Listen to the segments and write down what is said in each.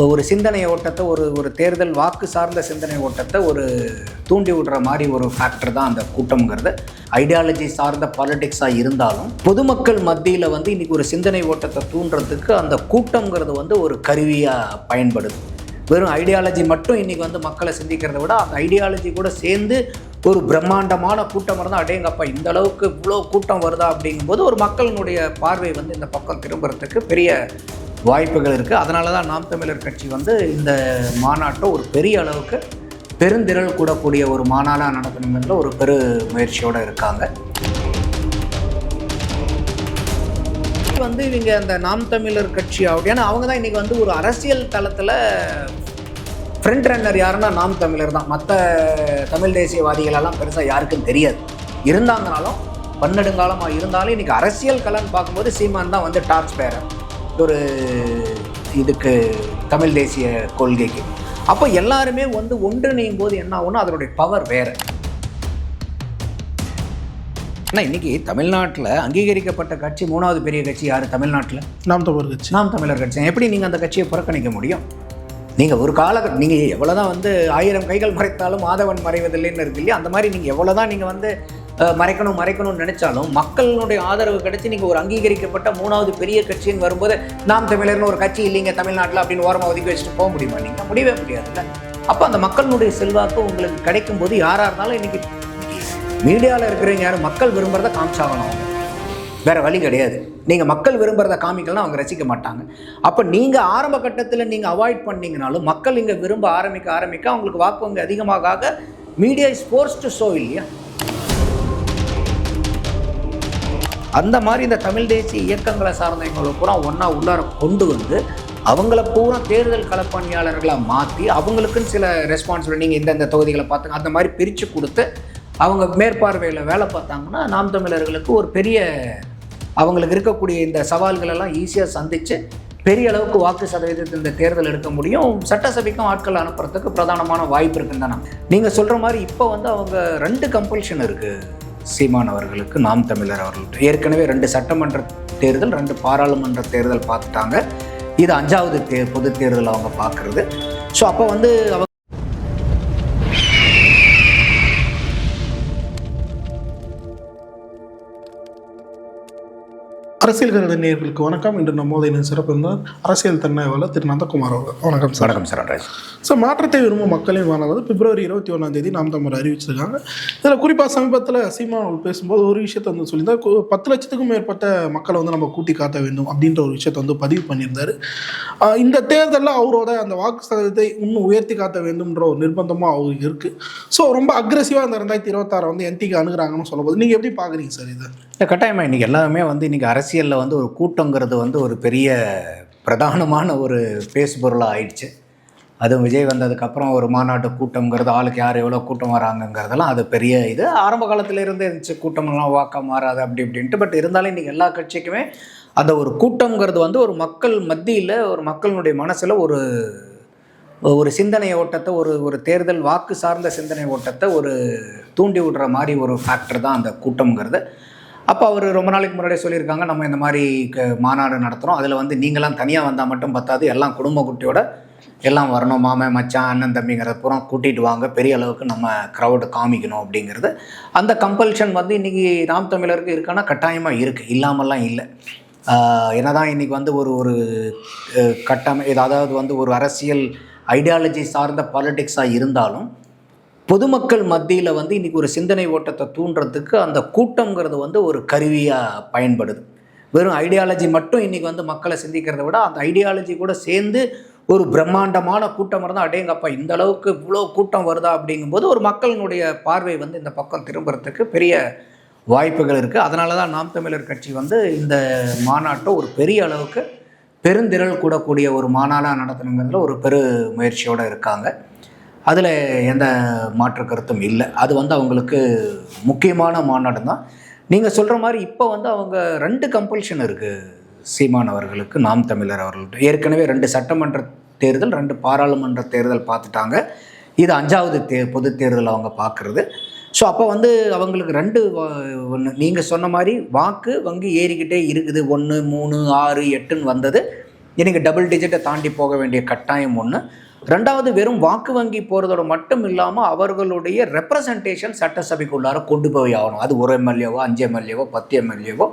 ஒரு சிந்தனை ஓட்டத்தை ஒரு ஒரு தேர்தல் வாக்கு சார்ந்த சிந்தனை ஓட்டத்தை ஒரு தூண்டி விடுற மாதிரி ஒரு ஃபேக்டர் தான் அந்த கூட்டம்ங்கிறது. ஐடியாலஜி சார்ந்த பாலிடிக்ஸாக இருந்தாலும் பொதுமக்கள் மத்தியில் வந்து இன்றைக்கி ஒரு சிந்தனை ஓட்டத்தை தூண்டுறதுக்கு அந்த கூட்டம்ங்கிறது வந்து ஒரு கருவியாக பயன்படுது. வெறும் ஐடியாலஜி மட்டும் இன்றைக்கி வந்து மக்களை சிந்திக்கிறத விட அந்த ஐடியாலஜி கூட சேர்ந்து ஒரு பிரம்மாண்டமான கூட்டம் இருந்தால் அடேங்கப்பா இந்த அளவுக்கு இவ்வளோ கூட்டம் வருதா அப்படிங்கும்போது ஒரு மக்களினுடைய பார்வை வந்து இந்த பக்கம் திரும்புறதுக்கு பெரிய வாய்ப்புகள் இருக்குது அதனால தான் நாம் தமிழர் கட்சி வந்து இந்த மாநாட்டை ஒரு பெரிய அளவுக்கு பெருந்திரள் கூடக்கூடிய ஒரு மாநாடாக நடத்தணுங்கிற ஒரு பெரு முயற்சியோடு இருக்காங்க. வந்து இவங்க அந்த நாம் தமிழர் கட்சி அப்படின்னா ஏன்னா அவங்க தான் இன்றைக்கி வந்து ஒரு அரசியல் தளத்தில் ஃப்ரண்ட் ரன்னர் யாருன்னா நாம் தமிழர் தான். மற்ற தமிழ் தேசியவாதிகளெல்லாம் பெருசாக யாருக்கும் தெரியாது. இருந்தாங்கனாலும் பன்னெடுங்காலமாக இருந்தாலும் இன்றைக்கி அரசியல் கலன்னு பார்க்கும்போது சீமான் தான் வந்து டார்ச் பேரர் ஒரு இதுக்கு தமிழ் தேசிய கொள்கைக்கு. அப்போ எல்லாருமே வந்து ஒன்றிணையும் போது என்ன ஆகும்னா அதனுடைய பவர் வேறு. ஆனால் இன்றைக்கி தமிழ்நாட்டில் அங்கீகரிக்கப்பட்ட கட்சி மூணாவது பெரிய கட்சி யார்? தமிழ்நாட்டில்? நாம் தமிழர் கட்சி. நாம் தமிழர் கட்சி. எப்படி நீங்கள் அந்த கட்சியை புறக்கணிக்க முடியும்? நீங்கள் ஒரு கால நீங்கள் எவ்வளோ தான் வந்து ஆயிரம் கைகள் மறைத்தாலும் மாதவன் மறைவதில்லைன்னு இருக்கு இல்லையா? அந்த மாதிரி நீங்கள் எவ்வளோ தான் நீங்கள் வந்து மறைக்கணும் மறைக்கணும்னு நினைச்சாலும் மக்களினுடைய ஆதரவு கிடைச்சி நீங்கள் ஒரு அங்கீகரிக்கப்பட்ட மூணாவது பெரிய கட்சின்னு வரும்போது நாம் தமிழர்னு ஒரு கட்சி இல்லைங்க தமிழ்நாட்டில் அப்படின்னு ஓரமாக ஒதுக்கி வச்சுட்டு போக முடியுமா? நீங்கள் முடியவே முடியாதுல்ல. அப்போ அந்த மக்களினுடைய செல்வாக்கு உங்களுக்கு கிடைக்கும் போது யாராக இருந்தாலும் இன்னைக்கு மீடியாவில் இருக்கிறவங்க யாரும் மக்கள் விரும்புகிறத காமிச்சாகணும் அவங்க. வேற வழி கிடையாது. நீங்கள் மக்கள் விரும்புகிறத காமிக்கலாம் அவங்க ரசிக்க மாட்டாங்க. அப்போ நீங்கள் ஆரம்ப கட்டத்தில் நீங்கள் அவாய்ட் பண்ணீங்கனாலும் மக்கள் இங்கே விரும்ப ஆரம்பிக்க ஆரம்பிக்க அவங்களுக்கு வாக்கு வங்கி அதிகமாக media is force to show இல்லையா? அந்த மாதிரி இந்த தமிழ் தேசிய இயக்கங்களை சார்ந்தவங்களை பூரா ஒன்றா உள்ளார கொண்டு வந்து அவங்கள பூரா தேர்தல் களப்பணியாளர்களாக மாற்றி அவங்களுக்குன்னு சில ரெஸ்பான்சிபிலிட்டி நீங்கள் இந்தந்த தொகுதிகளை பார்த்துங்க அந்த மாதிரி பிரித்து கொடுத்து அவங்க மேற்பார்வையில் வேலை பார்த்தாங்கன்னா நாம் தமிழர்களுக்கு ஒரு பெரிய அவங்களுக்கு இருக்கக்கூடிய இந்த சவால்களெல்லாம் ஈஸியாக சந்தித்து பெரிய அளவுக்கு வாக்கு சதவீதத்தை இந்த தேர்தல் எடுக்க முடியும். சட்டசபைக்கும் ஆட்கள் அனுப்புறதுக்கு பிரதானமான வாய்ப்பு இருக்குன்னு தானே. நீங்கள் சொல்கிற மாதிரி இப்போ வந்து அவங்க ரெண்டு கம்பல்ஷன் இருக்குது சீமான் அவர்களுக்கு நாம் தமிழர் அவர்களுக்கு. ஏற்கனவே ரெண்டு சட்டமன்ற தேர்தல் ரெண்டு பாராளுமன்ற தேர்தல் பார்த்துட்டாங்க. இது அஞ்சாவது தே பொது தேர்தல் அவங்க பார்க்குறது. ஸோ அப்போ வந்து அவங்க அரசியல் கருத நேயர்களுக்கு வணக்கம். இன்று நம்மோது என்ன சிறப்பு இருந்தார் அரசியல் தன்னாய்வாளர் திரு நந்தகுமார் அவர்கள். வணக்கம் சார். வணக்கம் சரண்ராஜ் ஸோ மாற்றத்தை விரும்பும் மக்களின் மாநாடு பிப்ரவரி இருபத்தி ஒன்றாம் தேதி நாம் தமிழ் அறிவிச்சிருக்காங்க. இதில் குறிப்பாக சமீபத்தில் சீமான் பேசும்போது ஒரு விஷயத்தை வந்து சொல்லியிருந்தார். பத்து லட்சத்துக்கும் மேற்பட்ட மக்களை வந்து நம்ம கூட்டி காட்ட வேண்டும் அப்படின்ற ஒரு விஷயத்தை வந்து பதிவு பண்ணியிருந்தார். இந்த தேர்தலில் அவரோட அந்த வாக்கு சதவீதத்தை இன்னும் உயர்த்தி காட்ட வேண்டும்ன்ற ஒரு நிர்பந்தமாக அவருக்கு இருக்குது ஸோ ரொம்ப அக்ரெசிவாக இந்த ரெண்டாயிரத்தி இருபத்தாறை வந்து என்டிக்கு அணுகுறாங்கன்னு சொல்லும்போது நீங்கள் எப்படி பார்க்குறீங்க சார் இதை? கட்டாயமாக இன்றைக்கி எல்லாமே வந்து இன்றைக்கி அரசியலில் வந்து ஒரு கூட்டங்கிறது வந்து ஒரு பெரிய பிரதானமான ஒரு பேசுபொருளாக ஆயிடுச்சு. அதுவும் விஜய் வந்ததுக்கப்புறம் ஒரு மாநாட்டு கூட்டங்கிறது ஆளுக்கு யார் எவ்வளோ கூட்டம் வராங்கங்கிறதெல்லாம் அது பெரிய இது. ஆரம்ப காலத்துல இருந்தே இருந்துச்சு கூட்டம்லாம் வாக்கா மாறாது அப்படி இப்படின்ட்டு. பட் இருந்தாலும் இன்றைக்கி எல்லா கட்சிக்குமே அந்த ஒரு கூட்டங்கிறது வந்து ஒரு மக்கள் மத்தியில் ஒரு மக்களினுடைய மனசில் ஒரு ஒரு சிந்தனை ஓட்டத்தை ஒரு ஒரு தேர்தல் வாக்கு சார்ந்த சிந்தனை ஓட்டத்தை ஒரு தூண்டி விடுற மாதிரி ஒரு ஃபேக்டர் தான் அந்த கூட்டம்ங்கிறது. அப்போ அவர் ரொம்ப நாளைக்கு முன்னாடியே சொல்லியிருக்காங்க நம்ம இந்த மாதிரி மாநாடு நடத்துகிறோம் அதில் வந்து நீங்களாம் தனியாக வந்தால் மட்டும் பத்தாது. எல்லாம் குடும்ப குட்டியோட எல்லாம் வரணும். மாமன் மச்சான் அண்ணன் தம்பிங்கிறத பூரா கூட்டிகிட்டு வாங்க. பெரிய அளவுக்கு நம்ம க்ரௌடு காமிக்கணும் அப்படிங்கிறது. அந்த கம்பல்ஷன் வந்து இன்றைக்கி நாம் தமிழருக்கு இருக்கான்னா கட்டாயமாக இருக்குது இல்லாமல்லாம் இல்லை. என்ன என்னதான் இன்றைக்கி வந்து ஒரு ஒரு கட்டமை அதாவது வந்து ஒரு அரசியல் ஐடியாலஜி சார்ந்த பாலிட்டிக்ஸாக இருந்தாலும் பொதுமக்கள் மத்தியில் வந்து இன்றைக்கி ஒரு சிந்தனை ஓட்டத்தை தூண்டுறதுக்கு அந்த கூட்டங்கிறது வந்து ஒரு கருவியாக பயன்படுது. வெறும் ஐடியாலஜி மட்டும் இன்றைக்கி வந்து மக்களை சிந்திக்கிறத விட அந்த ஐடியாலஜி கூட சேர்ந்து ஒரு பிரம்மாண்டமான கூட்டம் இருந்தால் அடேங்கப்பா இந்த அளவுக்கு இவ்வளோ கூட்டம் வருதா அப்படிங்கும்போது ஒரு மக்களினுடைய பார்வை வந்து இந்த பக்கம் திரும்புறதுக்கு பெரிய வாய்ப்புகள் இருக்குது அதனால தான் நாம் தமிழர் கட்சி வந்து இந்த மாநாட்டை ஒரு பெரிய அளவுக்கு பெருந்திரள் கூடக்கூடிய ஒரு மாநாடாக நடத்தணுங்கிறதுல ஒரு பெரு முயற்சியோடு இருக்காங்க. அதில் எந்த மாற்று கருத்தும் இல்லை. அது வந்து அவங்களுக்கு முக்கியமான மாநாடு தான் நீங்கள் சொல்கிற மாதிரி இப்போ வந்து அவங்க ரெண்டு கம்பல்ஷன் இருக்குது சீமான் அவர்களுக்கு நாம் தமிழர் அவர்கள்ட்ட. ஏற்கனவே ரெண்டு சட்டமன்ற தேர்தல் ரெண்டு பாராளுமன்ற தேர்தல் பார்த்துட்டாங்க. இது அஞ்சாவது தே பொது தேர்தல் அவங்க பார்க்குறது. ஸோ அப்போ வந்து அவங்களுக்கு ரெண்டு ஒன்று நீங்கள் சொன்ன மாதிரி வாக்கு வங்கி ஏறிக்கிட்டே இருக்குது. ஒன்று மூணு ஆறு எட்டுன்னு வந்தது. எனக்கு டபுள் டிஜிட்டை தாண்டி போக வேண்டிய கட்டாயம் ஒன்று ரெண்டாவது வெறும் வாக்கு வங்கி போகிறதோட மட்டும் இல்லாமல் அவர்களுடைய ரெப்ரசன்டேஷன் சட்டசபைக்குள்ளார கொண்டு போய் ஆகணும். அது ஒரு எம்எல்ஏவோ அஞ்சு எம்எல்ஏவோ பத்து எம்எல்ஏவோ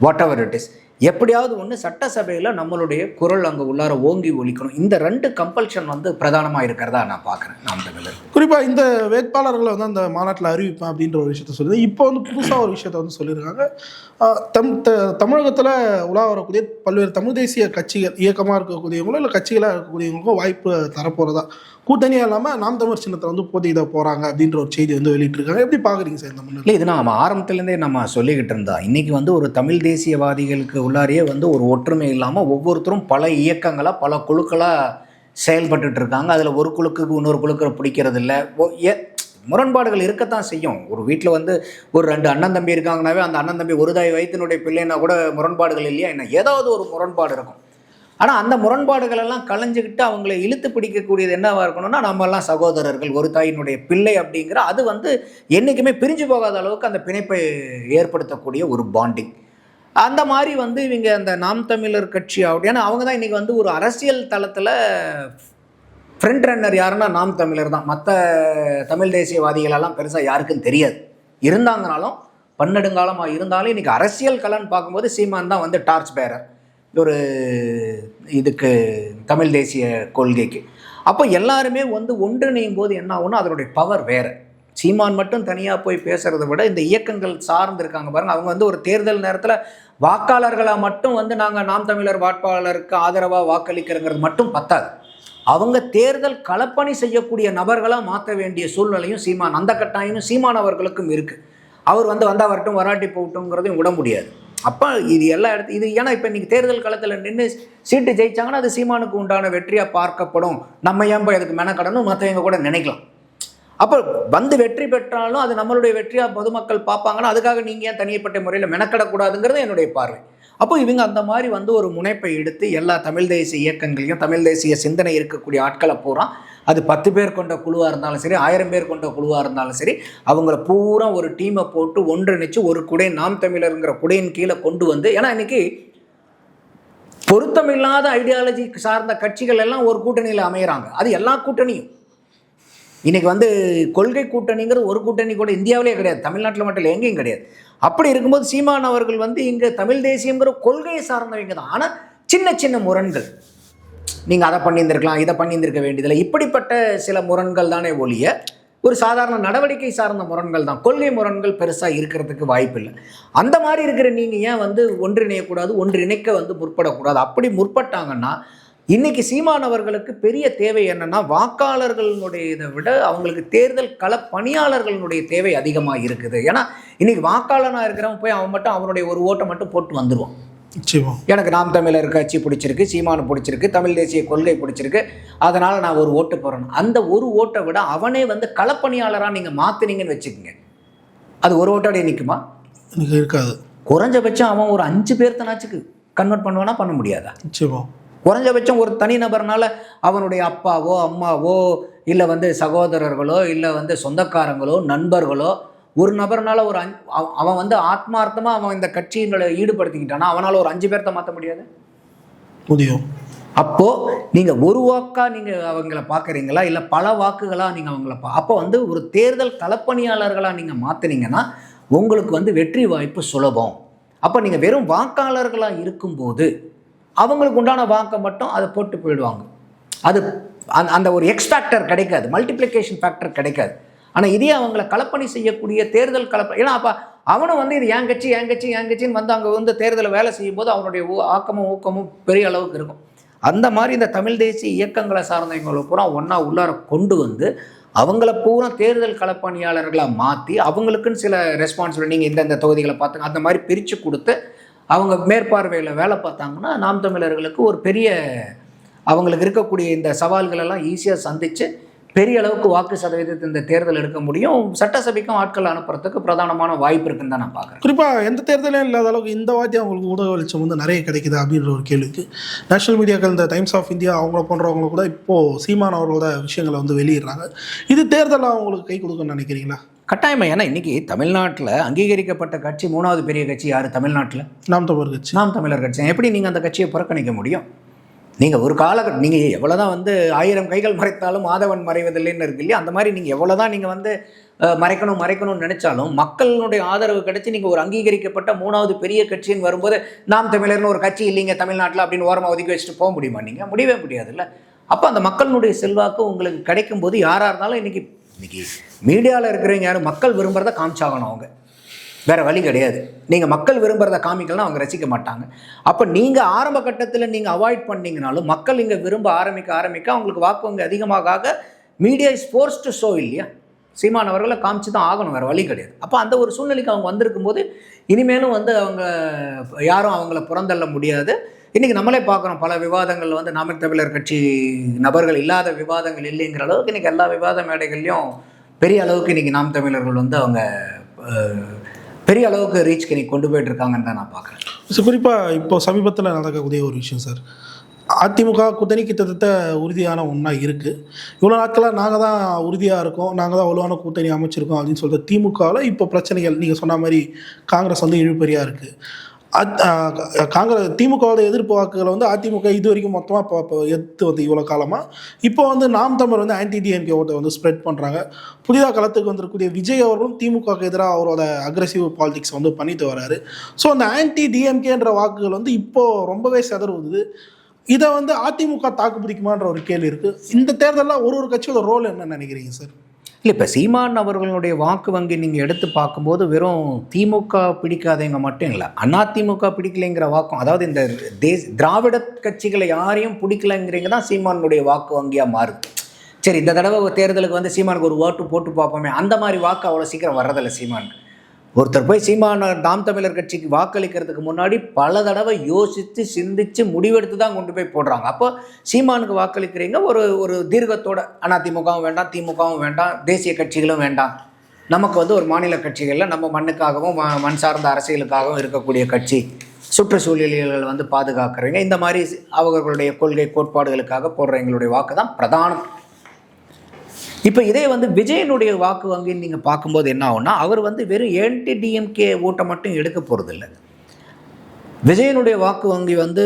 வாட் எவர் இட் இஸ் எப்படியாவது ஒன்று சட்டசபையில் நம்மளுடைய குரல் அங்கே உள்ளார ஓங்கி ஒழிக்கணும் இந்த ரெண்டு கம்பல்ஷன் வந்து பிரதானமாக இருக்கிறதா நான் பார்க்குறேன். நாம் தமிழர் குறிப்பாக இந்த வேட்பாளர்களை வந்து அந்த மாநாட்டில் அறிவிப்பேன் அப்படின்ற ஒரு விஷயத்த சொல்லுது. இப்போ வந்து புதுசாக ஒரு விஷயத்த வந்து சொல்லியிருக்காங்க. தம் த தமிழகத்தில் உலா வரக்கூடிய பல்வேறு தமிழ் தேசிய கட்சிகள் இயக்கமாக இருக்கக்கூடியவங்களோ இல்லை கட்சிகளாக இருக்கக்கூடியவங்களுக்கும் வாய்ப்பு தரப்போகிறதா கூட்டணியாக இல்லாமல் நாம் தமிழ் சின்னத்தை வந்து போட்டியிட போகிறாங்க அப்படின்ற ஒரு செய்தி வந்து வெளியிட்டிருக்காங்க. எப்படி பார்க்குறீங்க சார் இந்த இல்லை இது நம்ம ஆரம்பத்துலேருந்தே நம்ம சொல்லிக்கிட்டு இருந்தா இன்றைக்கி வந்து ஒரு தமிழ் தேசியவாதிகளுக்கு உள்ளாரியே வந்து ஒரு ஒற்றுமை இல்லாமல் ஒவ்வொருத்தரும் பல இயக்கங்களாக பல குழுக்களாக செயல்பட்டு இருக்காங்க. அதில் ஒரு குழுக்கு இன்னொரு குழுக்களை பிடிக்கிறது இல்லை. முரண்பாடுகள் இருக்கத்தான் செய்யும். ஒரு வீட்டில் வந்து ஒரு ரெண்டு அண்ணன் தம்பி இருக்காங்கனாவே அந்த அண்ணன் தம்பி ஒரு தாய் வயிற்றினுடைய பிள்ளைன்னா கூட முரண்பாடுகள் இல்லையா? என்ன ஏதாவது ஒரு முரண்பாடு இருக்கும். ஆனால் அந்த முரண்பாடுகள் எல்லாம் களைஞ்சிக்கிட்டு அவங்களை இழுத்து பிடிக்கக்கூடியது என்னவாக இருக்கணும்னா நம்மெல்லாம் சகோதரர்கள் ஒரு தாயினுடைய பிள்ளை அப்படிங்கிற அது வந்து என்றைக்குமே பிரிஞ்சு போகாத அளவுக்கு அந்த பிணைப்பை ஏற்படுத்தக்கூடிய ஒரு பாண்டிங் அந்த மாதிரி வந்து இவங்க அந்த நாம் தமிழர் கட்சி ஆகட்டும் ஏன்னா அவங்க தான் இன்றைக்கி வந்து ஒரு அரசியல் தளத்தில் ஃப்ரண்ட் ரன்னர் யாருன்னா நாம் தமிழர் தான். மற்ற தமிழ் தேசியவாதிகளெல்லாம் பெருசாக யாருக்கும் தெரியாது. இருந்தாங்கனாலும் பன்னெடுங்காலமாக இருந்தாலும் இன்றைக்கி அரசியல் கலன்னு பார்க்கும்போது சீமான் தான் வந்து டார்ச் பேரர் ஒரு இதுக்கு தமிழ் தேசிய கொள்கைக்கு. அப்போ எல்லாருமே வந்து ஒன்றிணையும் போது என்ன ஆகும்னா அதனுடைய பவர் வேறு. சீமான் மட்டும் தனியாக போய் பேசுகிறத விட இந்த இயக்கங்கள் சார்ந்து இருக்காங்க அவங்க வந்து ஒரு தேர்தல் நேரத்தில் வாக்காளர்களாக மட்டும் வந்து நாங்கள் நாம் தமிழர் வாட்பாளருக்கு ஆதரவாக வாக்களிக்கிறங்கிறது மட்டும் பத்தாது. அவங்க தேர்தல் களப்பணி செய்யக்கூடிய நபர்களாக மாற்ற வேண்டிய சூழ்நிலையும் சீமான் அந்த கட்டாயமும் சீமான் அவர்களுக்கும் இருக்குது அவர் வந்து வந்தால் வரட்டும் வராட்டி போகட்டுங்கிறதையும் விட முடியாது. அப்போ இது எல்லா இடத்து இது ஏன்னா இப்போ இன்றைக்கி தேர்தல் காலத்தில் நின்று சீட்டு ஜெயிச்சாங்கன்னா அது சீமானுக்கு உண்டான வெற்றியாக பார்க்கப்படும். நம்ம ஏன் போய் அதுக்கு மெனக்கடணும்? மற்றவங்க கூட நினைக்கலாம். அப்போ வந்து வெற்றி பெற்றாலும் அது நம்மளுடைய வெற்றியாக பொதுமக்கள் பார்ப்பாங்கன்னா அதுக்காக நீங்கள் ஏன் தனியப்பட்ட முறையில் மெனக்கடக்கூடாதுங்கிறது என்னுடைய பார்வை. அப்போ இவங்க அந்த மாதிரி வந்து ஒரு முனைப்பை எடுத்து எல்லா தமிழ் தேசிய இயக்கங்களையும் தமிழ் தேசிய சிந்தனை இருக்கக்கூடிய ஆட்களை பூரா அது பத்து பேர் கொண்ட குழுவாக இருந்தாலும் சரி ஆயிரம் பேர் கொண்ட குழுவாக இருந்தாலும் சரி அவங்கள பூரா ஒரு டீமை போட்டு ஒன்றிணைச்சு ஒரு குடை நாம் தமிழருங்கிற குடையின் கீழே கொண்டு வந்து ஏன்னா இன்னைக்கு பொருத்தமில்லாத ஐடியாலஜி சார்ந்த கட்சிகள் எல்லாம் ஒரு கூட்டணியில் அமையிறாங்க. அது எல்லா கூட்டணியும். இன்னைக்கு வந்து கொள்கை கூட்டணிங்கிறது ஒரு கூட்டணி கூட இந்தியாவிலே கிடையாது தமிழ்நாட்டில் மட்டும் இல்லை எங்கேயும் கிடையாது. அப்படி இருக்கும்போது சீமான் அவர்கள் வந்து இங்கே தமிழ் தேசியங்கிற கொள்கையை சார்ந்தவங்க தான். ஆனால் சின்ன சின்ன முரண்கள். நீங்கள் அதை பண்ணியிருந்திருக்கலாம் இதை பண்ணியிருந்திருக்க வேண்டியதில்லை. இப்படிப்பட்ட சில முரண்கள் தானே ஒழிய ஒரு சாதாரண நடவடிக்கை சார்ந்த முரண்கள் தான். கொள்கை முரண்கள் பெருசாக இருக்கிறதுக்கு வாய்ப்பில்லை. அந்த மாதிரி இருக்கிற நீங்கள் ஏன் வந்து ஒன்றிணையக்கூடாது ஒன்றிணைக்க வந்து முற்படக்கூடாது? அப்படி முற்பட்டாங்கன்னா இன்னைக்கு சீமானவர்களுக்கு பெரிய தேவை என்னன்னா வாக்காளர்களுடைய இதை விட அவங்களுக்கு தேர்தல் கள பணியாளர்களுடைய தேவை அதிகமாக இருக்குது. ஏன்னா இன்னைக்கு வாக்காளனாக இருக்கிறவன் போய் அவன் மட்டும் அவனுடைய ஒரு ஓட்டை மட்டும் போட்டு வந்துடுவான் எனக்கு நாம் தமிழர் கட்சி பிடிச்சிருக்கு சீமானு பிடிச்சிருக்கு தமிழ் தேசிய கொள்கை பிடிச்சிருக்கு. அதனால் நான் ஒரு ஓட்டு போகிறேன் அந்த ஒரு ஓட்டை விட அவனே வந்து களப்பணியாளராக நீங்கள் மாற்றினீங்கன்னு வச்சுக்கோங்க. அது ஒரு ஓட்டோட நிற்குமா எனக்கு இருக்காது. குறைஞ்சபட்சம் அவன் ஒரு அஞ்சு பேர்த்தனாச்சுக்கு கன்வெர்ட் பண்ணுவானா பண்ண முடியாதா? நிச்சயமா. குறைஞ்சபட்சம் ஒரு தனிநபர்னால அவனுடைய அப்பாவோ அம்மாவோ இல்லை வந்து சகோதரர்களோ இல்லை வந்து சொந்தக்காரங்களோ நண்பர்களோ ஒரு நபர்னால ஒரு அஞ் அவ- அவன் வந்து ஆத்மார்த்தமாக அவன் இந்த கட்சியில ஈடுபடுத்திக்கிட்டானா அவனால் ஒரு அஞ்சு பேர்த்த மாற்ற முடியாது? முடியும். அப்போது நீங்கள் ஒரு வாக்காக நீங்கள் அவங்கள பார்க்குறீங்களா இல்லை பல வாக்குகளாக நீங்கள் அவங்கள பா அப்போ வந்து ஒரு தேர்தல் களப்பணியாளர்களாக நீங்கள் மாற்றுனீங்கன்னா உங்களுக்கு வந்து வெற்றி வாய்ப்பு சுலபம். அப்போ நீங்கள் வெறும் வாக்காளர்களாக இருக்கும்போது அவங்களுக்கு உண்டான வாக்கை மட்டும் அதை போட்டு போயிடுவாங்க. அது அந்த அந்த ஒரு எக்ஸ் ஃபேக்டர் கிடைக்காது. மல்டிப்ளிகேஷன் ஃபேக்டர் கிடைக்காது. ஆனால் இதே அவங்கள கலப்பணி செய்யக்கூடிய தேர்தல் கலப்பணி ஏன்னா அப்போ அவனும் வந்து இது என் கட்சி என் கட்சி என் கட்சின்னு வந்து அங்கே வந்து தேர்தலில் வேலை செய்யும்போது அவனுடைய ஆக்கமும் ஊக்கமும் பெரிய அளவுக்கு இருக்கும். அந்த மாதிரி இந்த தமிழ் தேசிய இயக்கங்களை சார்ந்தவங்களை பூரா ஒன்றா உள்ளார கொண்டு வந்து அவங்கள பூரா தேர்தல் களப்பணியாளர்களாக மாற்றி அவங்களுக்குன்னு சில ரெஸ்பான்சிபிலிட்டி நீங்கள் இந்தந்த தொகுதிகளை பார்த்துங்க அந்த மாதிரி பிரித்து கொடுத்து அவங்க மேற்பார்வையில் வேலை பார்த்தாங்கன்னா நாம் தமிழர்களுக்கு ஒரு பெரிய அவங்களுக்கு இருக்கக்கூடிய இந்த சவால்களெல்லாம் ஈஸியாக சந்தித்து பெரிய அளவுக்கு வாக்கு சதவீதத்தை இந்த தேர்தல் எடுக்க முடியும். சட்டசபைக்கும் ஆட்கள் அனுப்புறதுக்கு பிரதானமான வாய்ப்பு இருக்குன்னு தான் நான் பார்க்குறேன். குறிப்பாக எந்த தேர்தலையும் இல்லாத அளவுக்கு இந்த வாட்டி அவங்களுக்கு ஊடக வெளிச்சம் வந்து நிறைய கிடைக்குது அப்படின்ற ஒரு கேள்விக்கு நேஷனல் மீடியாக்கள் இந்த டைம்ஸ் ஆஃப் இந்தியா அவங்கள போன்றவங்க கூட இப்போது சீமான் அவர்களோட விஷயங்களை வந்து வெளியிடுறாங்க. இது தேர்தலில் அவங்களுக்கு கை கொடுக்குன்னு நினைக்கிறீங்களா? கட்டாயமா. ஏன்னா இன்னைக்கு தமிழ்நாட்டில் அங்கீகரிக்கப்பட்ட கட்சி மூணாவது பெரிய கட்சி யார்? தமிழ்நாட்டில்? நாம் தமிழர் கட்சி. நாம் தமிழர் கட்சி. எப்படி நீங்கள் அந்த கட்சியை புறக்கணிக்க முடியும்? நீங்கள் ஒரு காலகட்டம் நீங்கள் எவ்வளோ தான் வந்து ஆயிரம் கைகள் மறைத்தாலும் மாதவன் மறைவதில்லைன்னு இருக்கு இல்லையா? அந்த மாதிரி நீங்கள் எவ்வளோ தான் நீங்கள் வந்து மறைக்கணும் மறைக்கணும்னு நினச்சாலும் மக்களுடைய ஆதரவு கிடைச்சி நீங்கள் ஒரு அங்கீகரிக்கப்பட்ட மூணாவது பெரிய கட்சின்னு வரும்போது நாம் தமிழர்னு ஒரு கட்சி இல்லைங்க தமிழ்நாட்டில் அப்படின்னு ஓரமாக ஒதுக்கி வச்சுட்டு போக முடியுமா நீங்கள் முடியவே முடியாதுல்ல. அப்போ அந்த மக்களுடைய செல்வாக்கு உங்களுக்கு கிடைக்கும் போது யாராக இருந்தாலும் இன்றைக்கி இன்றைக்கி மீடியாவில் இருக்கிறவங்க யாரும் மக்கள் விரும்புகிறத காமிச்சாகணும் அவங்க. வேறு வழி கிடையாது. நீங்கள் மக்கள் விரும்புகிறத காமிக்கலாம் அவங்க ரசிக்க மாட்டாங்க. அப்போ நீங்கள் ஆரம்ப கட்டத்தில் நீங்கள் அவாய்ட் பண்ணீங்கனாலும் மக்கள் இங்கே விரும்ப ஆரம்பிக்க ஆரம்பிக்க அவங்களுக்கு வாக்கு வங்கி அதிகமாக media is force to show இல்லையா? சீமானவர்களை காமிச்சு தான் ஆகணும் வேறு வழி கிடையாது. அப்போ அந்த ஒரு சூழ்நிலைக்கு அவங்க வந்திருக்கும் போது இனிமேலும் வந்து அவங்க யாரும் அவங்கள புறந்தள்ள முடியாது. இன்றைக்கி நம்மளே பார்க்குறோம் பல விவாதங்கள் வந்து நாம தமிழர் கட்சி நபர்கள் இல்லாத விவாதங்கள் இல்லைங்கிற அளவுக்கு இன்றைக்கி எல்லா விவாத மேடைகள்லையும் பெரிய அளவுக்கு இன்றைக்கி நாம் தமிழர்கள் வந்து அவங்க பெரிய அளவுக்கு ரீச் இன்னைக்கு கொண்டு போயிட்டு இருக்காங்கன்னு தான் நான் பார்க்குறேன். ஸோ குறிப்பாக இப்போ சமீபத்தில் நடக்கக்கூடிய ஒரு விஷயம் சார் அதிமுக கூட்டணி கிட்டத்தட்ட உறுதியான ஒன்றா இருக்குது இவ்வளோ நாட்களாக நாங்கள் தான் உறுதியாக இருக்கோம் நாங்கள் தான் வலுவான கூட்டணி அமைச்சிருக்கோம் அப்படின்னு சொல்லிட்டு திமுகவில் இப்போ பிரச்சனைகள் நீங்கள் சொன்ன மாதிரி காங்கிரஸ் வந்து இழுபறியாக இருக்குது காங்கிரஸ் திமுகவோட எதிர்ப்பு வாக்குகளை வந்து அதிமுக இது வரைக்கும் மொத்தமாக இப்போ இப்போ எடுத்து வந்து இவ்வளோ காலமாக இப்போ வந்து நாம் தமிழ் வந்து ஆன்டி டிஎம்கே ஓட்டை வந்து ஸ்ப்ரெட் பண்ணுறாங்க புதிதாக களத்துக்கு வந்திருக்கக்கூடிய விஜய் அவர்களும் திமுகவுக்கு எதிராக அவரோட அக்ரஸிவ் பாலிடிக்ஸ் வந்து பண்ணிட்டு வராரு. ஸோ அந்த ஆன்டி டிஎம்கேன்ற வாக்குகள் வந்து இப்போது ரொம்பவே செதறுவுது. இதை வந்து அதிமுக தாக்கு பிடிக்குமான்ற ஒரு கேள்வி இருக்குது இந்த தேர்தலில் ஒரு ஒரு கட்சியோட ரோல் என்ன நினைக்கிறீங்க சார் இல்லை இப்போ சீமான் அவர்களுடைய வாக்கு வங்கி நீங்கள் எடுத்து பார்க்கும்போது வெறும் திமுக பிடிக்காதவங்க மட்டும் இல்லை அதிமுக பிடிக்கலைங்கிற வாக்கும் அதாவது இந்த தேஸ் திராவிட கட்சிகளை யாரையும் பிடிக்கலைங்கிறீங்க தான் சீமானுடைய வாக்கு வங்கியாக மாறுது. சரி இந்த தடவை தேர்தலுக்கு வந்து சீமானுக்கு ஒரு ஓட்டு போட்டு பார்ப்போமே அந்த மாதிரி வாக்கு அவ்வளோ சீக்கிரம் வர்றதில்ல சீமானுக்கு. ஒருத்தர் போய் சீமான நாம் தமிழர் கட்சிக்கு வாக்களிக்கிறதுக்கு முன்னாடி பல தடவை யோசித்து சிந்தித்து முடிவெடுத்து தான் கொண்டு போய் போடுறாங்க. அப்போ சீமானுக்கு வாக்களிக்கிறீங்க ஒரு ஒரு தீர்க்கத்தோட அதிமுகவும் வேண்டாம் திமுகவும் வேண்டாம் தேசிய கட்சிகளும் வேண்டாம். நமக்கு வந்து ஒரு மாநில கட்சிகளில் நம்ம மண்ணுக்காகவும் ம- மண் சார்ந்த அரசியலுக்காகவும் இருக்கக்கூடிய கட்சி. சுற்றுச்சூழலியல்களை வந்து பாதுகாக்கிறீங்க. இந்த மாதிரி அவர்களுடைய கொள்கை கோட்பாடுகளுக்காக போடுற எங்களுடைய வாக்கு தான் பிரதானம். இப்போ இதே வந்து விஜயனுடைய வாக்கு வங்கின்னு நீங்கள் பார்க்கும்போது என்ன ஆகும்னா அவர் வந்து வெறும் ஏன்டி டிஎம்கே ஓட்டை மட்டும் எடுக்க போகிறதில்ல விஜயனுடைய வாக்கு வங்கி வந்து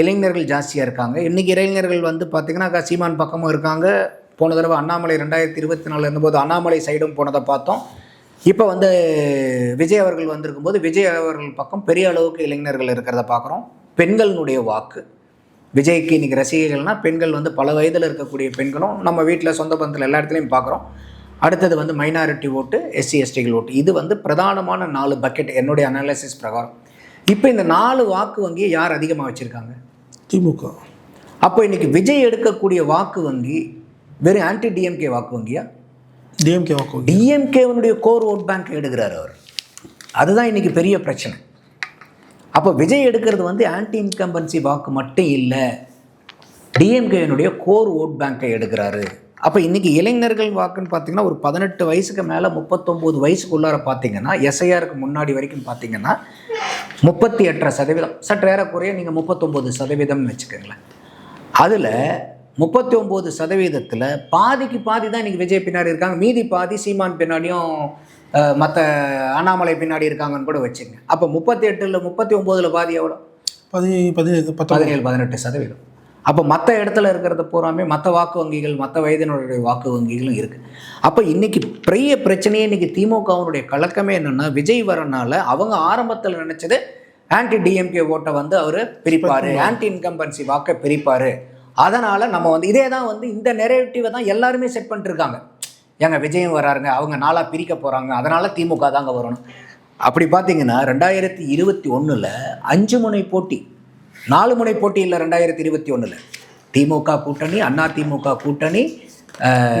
இளைஞர்கள் ஜாஸ்தியாக இருக்காங்க. இன்றைக்கி இளைஞர்கள் வந்து பார்த்திங்கன்னா சீமான் பக்கமும் இருக்காங்க. போன தடவை அண்ணாமலை ரெண்டாயிரத்தி இருபத்தி நாலு இருந்தபோது அண்ணாமலை சைடும் போனதை பார்த்தோம். இப்போ வந்து விஜய் அவர்கள் வந்திருக்கும்போது விஜய் அவர்கள் பக்கம் பெரிய அளவுக்கு இளைஞர்கள் இருக்கிறத பார்க்குறோம். பெண்களினுடைய வாக்கு. விஜய்க்கு இன்னைக்கு ரசிகைகள்னா பெண்கள் வந்து பல வயதில் இருக்கக்கூடிய பெண்களும் நம்ம வீட்டில் சொந்த பந்தத்தில் எல்லா இடத்துலையும் பார்க்குறோம். அடுத்தது வந்து மைனாரிட்டி ஓட்டு எஸ்சி எஸ்டிகள் ஓட்டு இது வந்து பிரதானமான நாலு பக்கெட் என்னுடைய அனாலிசிஸ் பிரகாரம். இப்போ இந்த நாலு வாக்கு வங்கியை யார் அதிகமாக வச்சுருக்காங்க? திமுக. அப்போ இன்னைக்கு விஜய் எடுக்கக்கூடிய வாக்கு வங்கி வெறும் ஆன்டி டிஎம்கே வாக்கு வங்கியா? டிஎம்கே வாக்கு. டிஎம்கேவனுடைய கோர் ஓட் பேங்க் எடுக்கிறார் அவர். அதுதான் இன்னைக்கு பெரிய பிரச்சனை. அப்போ விஜய் எடுக்கிறது வந்து ஆன்டி இன்கம்பன்சி வாக்கு மட்டும் இல்லை. டிஎம்கேனுடைய கோர் ஓட் பேங்கை எடுக்கிறாரு. அப்போ இன்றைக்கி இளைஞர்கள் வாக்குன்னு பார்த்தீங்கன்னா ஒரு பதினெட்டு வயசுக்கு மேலே முப்பத்தொம்போது வயசுக்குள்ளார பார்த்தீங்கன்னா எஸ்ஐஆருக்கு முன்னாடி வரைக்கும் பார்த்தீங்கன்னா முப்பத்தி எட்டரை சதவீதம் சற்று ஏறக்குறைய நீங்கள் முப்பத்தொம்போது சதவீதம்னு வச்சுக்கோங்களேன். அதில் முப்பத்தி ஒம்பது சதவீதத்தில் பாதிக்கு பாதி தான் இன்றைக்கி விஜய் பின்னாடி இருக்காங்க. மீதி பாதி சீமான் பின்னாடியும் மற்ற அண்ணாமலை பின்னாடி இருக்காங்கன்னு கூட வச்சுங்க அப்போ முப்பத்தி எட்டில் முப்பத்தி ஒம்போதில் பாதி எவ்வளோ பதி பதினேழு பதினேழு பதினெட்டு சதவீதம். அப்போ மற்ற இடத்துல இருக்கிறத பூராமே மற்ற வாக்கு வங்கிகள் மற்ற வயதினருடைய வாக்கு வங்கிகளும் இருக்குது அப்போ இன்னைக்கு பெரிய பிரச்சனையே இன்னைக்கு திமுகவினுடைய கலக்கமே என்னென்னா விஜய் வரனால அவங்க ஆரம்பத்தில் நினச்சது ஆன்டி டிஎம்கே ஓட்டை வந்து அவர் பிரிப்பார். ஆன்டி இன்கம்பன்சி வாக்கை பிரிப்பார். அதனால் நம்ம வந்து இதே தான் வந்து இந்த நெரேட்டிவை தான் எல்லாருமே செட் பண்ணிட்டுருக்காங்க ஏங்க விஜயும் வராருங்க அவங்க நாளாக பிரிக்க போகிறாங்க அதனால் திமுக தாங்க வரணும். அப்படி பார்த்தீங்கன்னா ரெண்டாயிரத்தி இருபத்தி ஒன்றில் அஞ்சு முனை போட்டி நாலு முனை போட்டி இல்லை ரெண்டாயிரத்தி இருபத்தி ஒன்றில் திமுக கூட்டணி அண்ணா திமுக கூட்டணி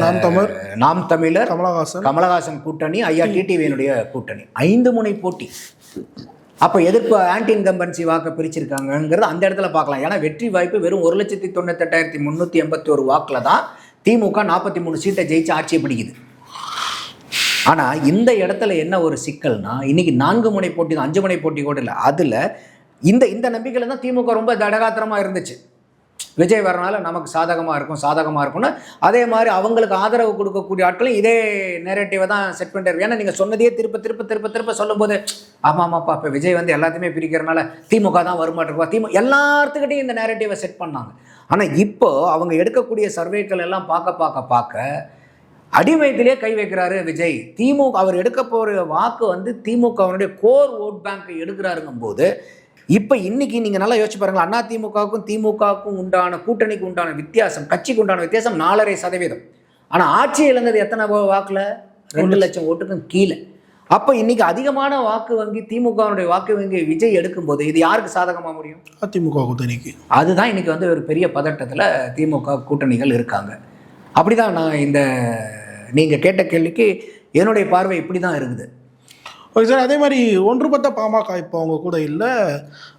நாம் தமிழர் நாம் தமிழர் கமலஹாசன். கமலஹாசன் கூட்டணி ஐயா டிடிவியினுடைய கூட்டணி. ஐந்து முனை போட்டி. அப்போ எதிர்ப்பு ஆன்டி இன்கம்பன்சி வாக்கை பிரிச்சிருக்காங்கங்கிறது அந்த இடத்துல பார்க்கலாம். ஏன்னா வெற்றி வாய்ப்பு வெறும் ஒரு லட்சத்தி தொண்ணூத்தெட்டாயிரத்தி முந்நூற்றி எண்பத்தி ஒரு வாக்கில் தான் திமுக நாற்பத்தி மூணு சீட்டை ஜெயிச்சு ஆட்சியை பிடிக்குது. ஆனால் இந்த இடத்துல என்ன ஒரு சிக்கல்னா இன்னைக்கு நான்கு முனை போட்டி தான் அஞ்சு முனை போட்டி கூட இல்லை. அதில் இந்த இந்த நம்பிக்கையில் தான் திமுக ரொம்ப தடகாத்திரமாக இருந்துச்சு. விஜய் வரனால நமக்கு சாதகமாக இருக்கும் சாதகமாக இருக்கும்னு. அதே மாதிரி அவங்களுக்கு ஆதரவு கொடுக்கக்கூடிய ஆட்களும் இதே நேரட்டிவை தான் செட் பண்ணிட்டு ஏன்னா நீங்கள் சொன்னதையே திருப்ப திருப்ப திருப்ப திருப்ப சொல்லும்போது ஆமாம் ஆமாப்பா இப்போ விஜய் வந்து எல்லாத்தையுமே பிரிக்கிறனால திமுக தான் வருமாட்டிருப்பா திமுக எல்லாத்துக்கிட்டையும் இந்த நேரட்டிவை செட் பண்ணாங்க. ஆனால் இப்போ அவங்க எடுக்கக்கூடிய சர்வேக்கள் எல்லாம் பார்க்க பார்க்க பார்க்க அடிவயத்திலே கை வைக்கிறாரு விஜய். திமுக அவர் எடுக்க போகிற வாக்கு வந்து திமுகவினுடைய கோர் ஓட் பேங்க் எடுக்கிறாருங்கும் போது இப்போ இன்னைக்கு நீங்கள் நல்லா யோசிச்சு பாருங்க அண்ணா திமுகவுக்கும் திமுகவுக்கும் உண்டான கூட்டணிக்கு உண்டான வித்தியாசம் கட்சிக்கு உண்டான வித்தியாசம் நாலரை சதவீதம். ஆனால் ஆட்சி இழந்தது எத்தனை வாக்குல? ரெண்டு லட்சம் ஓட்டுக்கும் கீழே. அப்போ இன்னைக்கு அதிகமான வாக்கு வங்கி திமுகவினுடைய வாக்கு வங்கி விஜய் எடுக்கும்போது இது யாருக்கு சாதகமாக முடியும்? அதிமுக கூட்டணிக்கு அதுதான் இன்னைக்கு வந்து ஒரு பெரிய பதட்டத்தில் திமுக கூட்டணிகள் இருக்காங்க. அப்படிதான் நான் இந்த நீங்கள் கேட்ட கேள்விக்கு என்னுடைய பார்வை இப்படி தான் இருக்குது. ஓகே சார் அதே மாதிரி ஒன்றுபட்ட பாமக இப்போ அவங்க கூட இல்லை.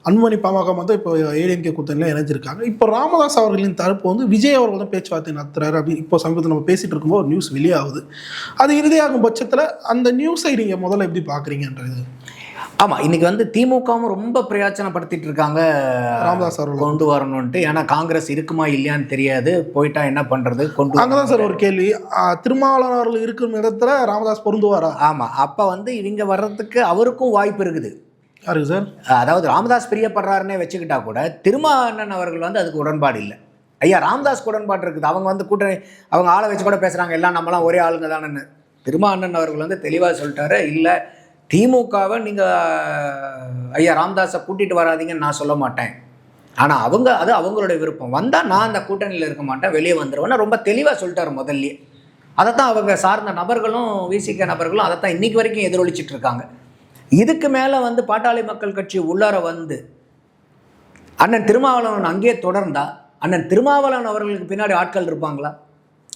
அன்புமணி பாமக வந்து இப்போ ஏடிஎம்கே கூட்டணியில் இணைஞ்சிருக்காங்க. இப்போ ராமதாஸ் அவர்களின் தரப்பு வந்து விஜய் அவர்கள் தான் பேச்சுவார்த்தை நடத்துறாரு அப்படி இப்போ சமீபத்தில் நம்ம பேசிட்டு இருக்கும்போது ஒரு நியூஸ் வெளியாகுது. அது இறுதியாகும் பட்சத்தில் அந்த நியூஸை நீங்கள் முதல்ல எப்படி பார்க்குறீங்கன்றது? ஆமாம் இன்னைக்கு வந்து திமுகவும் ரொம்ப பிரயோஜனப்படுத்திட்டு இருக்காங்க ராமதாஸ் அவர்கள். கொண்டு வரணும்ட்டு ஏன்னா காங்கிரஸ் இருக்குமா இல்லையான்னு தெரியாது. போயிட்டா என்ன பண்ணுறது கொண்டு அங்கே தான் சார் ஒரு கேள்வி. திருமாவளவன் அவர்கள் இருக்கும் இடத்துல ராமதாஸ் பொருந்துவாரா ஆமாம் அப்போ வந்து இவங்க வர்றதுக்கு அவருக்கும் வாய்ப்பு இருக்குது. யாருக்கு சார்? அதாவது ராமதாஸ் பிரியப்படுறாருன்னே வச்சுக்கிட்டா கூட திருமாவண்ணன் அவர்கள் வந்து அதுக்கு உடன்பாடு இல்லை. ஐயா ராமதாஸ்க்கு உடன்பாடு இருக்குது. அவங்க வந்து கூட்டணி அவங்க ஆளை வச்சு கூட பேசுகிறாங்க எல்லாம் நம்மலாம் ஒரே ஆளுங்க தானேன்னு. திருமாவண்ணன் அவர்கள் வந்து தெளிவாக சொல்லிட்டாரு. இல்லை திமுகவை நீங்கள் ஐயா ராமதாஸை கூட்டிகிட்டு வராதீங்கன்னு நான் சொல்ல மாட்டேன். ஆனால் அவங்க அது அவங்களுடைய விருப்பம். வந்தால் நான் அந்த கூட்டணியில் இருக்க மாட்டேன் வெளியே வந்துடுவேன்னு ரொம்ப தெளிவாக சொல்லிட்டாரு அதை அதைத்தான் அவங்க சார்ந்த நபர்களும் விசிக நபர்களும் அதைத்தான் இன்றைக்கி வரைக்கும் எதிரொலிச்சிட்டு இருக்காங்க. இதுக்கு மேலே வந்து பாட்டாளி மக்கள் கட்சி உள்ளார வந்து அண்ணன் திருமாவளவன் அங்கேயே தொடர்ந்தா அண்ணன் திருமாவளவன் அவர்களுக்கு பின்னாடி ஆட்கள் இருப்பாங்களா?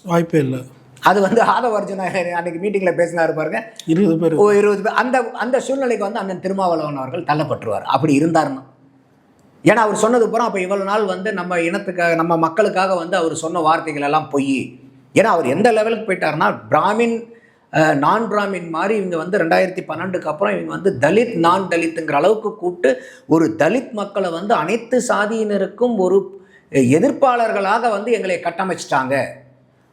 வாய்ப்பே இல்லை. அது வந்து ஆதவ அர்ஜுனா அன்னைக்கு மீட்டிங்கில் பேசினாரு பாருங்க. இருபது பேர் ஓ இருபது பேர். அந்த அந்த சூழ்நிலைக்கு வந்து அண்ணன் திருமாவளவன் அவர்கள் தள்ளப்பட்டுருவார். அப்படி இருந்தாருன்னா. ஏன்னா அவர் சொன்னது பூரா அப்போ இவ்வளவு நாள் வந்து நம்ம இனத்துக்காக நம்ம மக்களுக்காக வந்து அவர் சொன்ன வார்த்தைகள் எல்லாம் பொய். ஏன்னா அவர் எந்த லெவலுக்கு போயிட்டாருன்னா பிராமின் நான் பிராமின் மாதிரி இவங்க வந்து ரெண்டாயிரத்தி பன்னெண்டுக்கு அப்புறம் இவங்க வந்து தலித் நான் தலித்துங்கிற அளவுக்கு கூப்பிட்டு ஒரு தலித் மக்களை வந்து அனைத்து சாதியினருக்கும் ஒரு எதிர்ப்பாளர்களாக வந்து எங்களை கட்டமைச்சிட்டாங்க.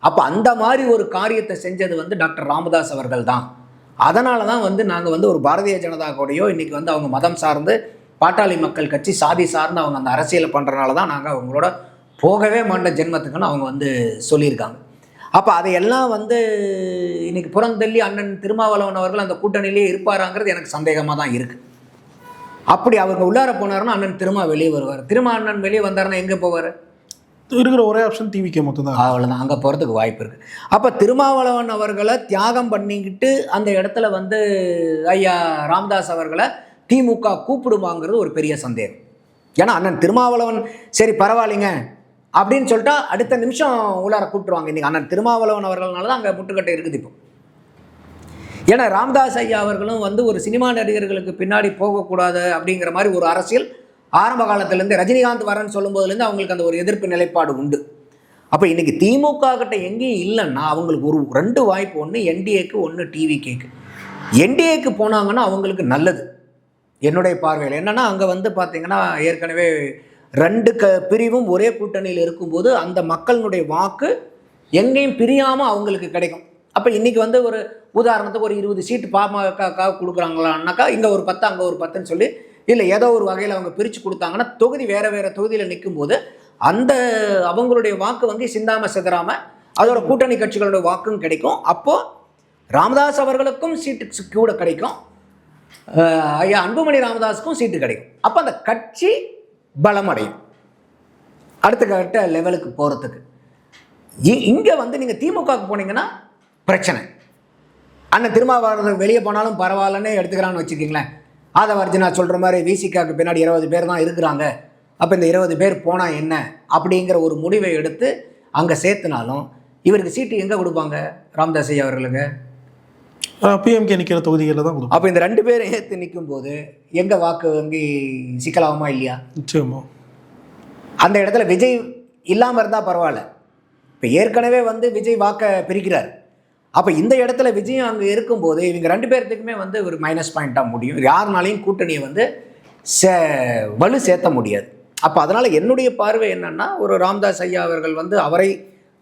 அப்போ அந்த மாதிரி ஒரு காரியத்தை செஞ்சது வந்து டாக்டர் ராமதாஸ் அவர்கள் தான் அதனால தான் வந்து நாங்கள் வந்து ஒரு பாரதிய ஜனதா கூடயோ இன்றைக்கி வந்து அவங்க மதம் சார்ந்து பாட்டாளி மக்கள் கட்சி சாதி சார்ந்து அவங்க அந்த அரசியலை பண்ணுறனால தான் நாங்கள் அவங்களோட போகவே மாட்ட ஜென்மத்துக்குன்னு அவங்க வந்து சொல்லியிருக்காங்க. அப்போ அதையெல்லாம் வந்து இன்னைக்கு புறந்தள்ளி அண்ணன் திருமாவளவன் அவர்கள் அந்த கூட்டணியிலே இருப்பாராங்கிறது எனக்கு சந்தேகமாக தான் இருக்குது அப்படி அவங்க உள்ளார போனாருன்னா அண்ணன் திருமா வெளியே வருவார். திருமா அண்ணன் வெளியே வந்தாருன்னா எங்கே போவார்? இருக்கிற ஒரே ஆப்ஷன் டிவிக்கு மொத்தம் தான் அவ்வளோதான் அங்கே போகிறதுக்கு வாய்ப்பு இருக்குது அப்போ திருமாவளவன் அவர்களை தியாகம் பண்ணிக்கிட்டு அந்த இடத்துல வந்து ஐயா ராமதாஸ் அவர்களை திமுக கூப்பிடுமாங்கிறது ஒரு பெரிய சந்தேகம். ஏன்னா அண்ணன் திருமாவளவன் சரி பரவாயில்லைங்க அப்படின்னு சொல்லிட்டா அடுத்த நிமிஷம் உள்ளார கூப்பிட்டுருவாங்க. இன்றைக்கி அண்ணன் திருமாவளவன் அவர்கள்னால தான் அங்கே முட்டுக்கட்டை இருக்குது இப்போ. ஏன்னா ராம்தாஸ் ஐயா அவர்களும் வந்து ஒரு சினிமா நடிகர்களுக்கு பின்னாடி போகக்கூடாது அப்படிங்கிற மாதிரி ஒரு அரசியல் ஆரம்ப காலத்துலேருந்து ரஜினிகாந்த் வரேன்னு சொல்லும்போதுலேருந்து அவங்களுக்கு அந்த ஒரு எதிர்ப்பு நிலைப்பாடு உண்டு. அப்போ இன்றைக்கி திமுக கிட்ட எங்கேயும் இல்லைன்னா அவங்களுக்கு ஒரு ரெண்டு வாய்ப்பு ஒன்று என்டிஏக்கு ஒன்று டிவிகேக்கு என்டிஏக்கு போனாங்கன்னா அவங்களுக்கு நல்லது. என்னுடைய பார்வையில். என்னன்னா அங்கே வந்து பார்த்திங்கன்னா ஏற்கனவே ரெண்டு க பிரிவும் ஒரே கூட்டணியில் இருக்கும்போது அந்த மக்களினுடைய வாக்கு எங்கேயும் பிரியாமல் அவங்களுக்கு கிடைக்கும். அப்போ இன்றைக்கி வந்து ஒரு உதாரணத்துக்கு ஒரு இருபது சீட்டு பாமக கொடுக்குறாங்களான்னாக்கா இங்கே ஒரு பத்து அங்கே ஒரு பத்துன்னு சொல்லி இல்லை ஏதோ ஒரு வகையில் அவங்க பிரித்து கொடுத்தாங்கன்னா தொகுதி வேறு வேறு தொகுதியில் நிற்கும்போது அந்த அவங்களுடைய வாக்கு வந்து சிந்தாம சிதறாம அதோட கூட்டணி கட்சிகளோட வாக்கும் கிடைக்கும். அப்போது ராமதாஸ் அவர்களுக்கும் சீட்டு கூட கிடைக்கும். ஐயா அன்புமணி ராமதாஸுக்கும் சீட்டு கிடைக்கும். அப்போ அந்த கட்சி பலமடையும். அடுத்த கட்ட லெவலுக்கு போகிறதுக்கு இங்கே வந்து நீங்கள் திமுகவுக்கு போனீங்கன்னா பிரச்சனை. அண்ணன் திருமாவளவன் வெளியே போனாலும் பரவாயில்லன்னு எடுத்துக்கிறான்னு வச்சுக்கிங்களேன். ஆதவர்ஜினா சொல்கிற மாதிரி விசிகாக்கு பின்னாடி இருபது பேர் தான் இருக்கிறாங்க. அப்போ இந்த இருபது பேர் போனால் என்ன? அப்படிங்கிற ஒரு முடிவை எடுத்து அங்கே சேர்த்துனாலும் இவருக்கு சீட்டு எங்கே கொடுப்பாங்க ராமதாஸ் ஐயா அவர்களுக்கு? பிஎம்கே நிற்கிற தொகுதிகளில் தான் கொடுப்போம் அப்போ இந்த ரெண்டு பேரும் ஏற்று நிற்கும் போது எங்கே வாக்கு வங்கி சிக்கலாகுமா இல்லையா? நிச்சயமா. அந்த இடத்துல விஜய் இல்லாமல் இருந்தால் பரவாயில்ல. இப்போ ஏற்கனவே வந்து விஜய் வாக்கை பிரிக்கிறார். அப்போ இந்த இடத்துல விஜயம் அங்கே இருக்கும்போது இவங்க ரெண்டு பேர்த்துக்குமே வந்து ஒரு மைனஸ் பாயிண்ட்டாக முடியும். யாருனாலையும் கூட்டணியை வந்து சே வலு சேர்த்த முடியாது. அப்போ அதனால் என்னுடைய பார்வை என்னன்னா ஒரு ராம்தாஸ் ஐயா அவர்கள் வந்து அவரை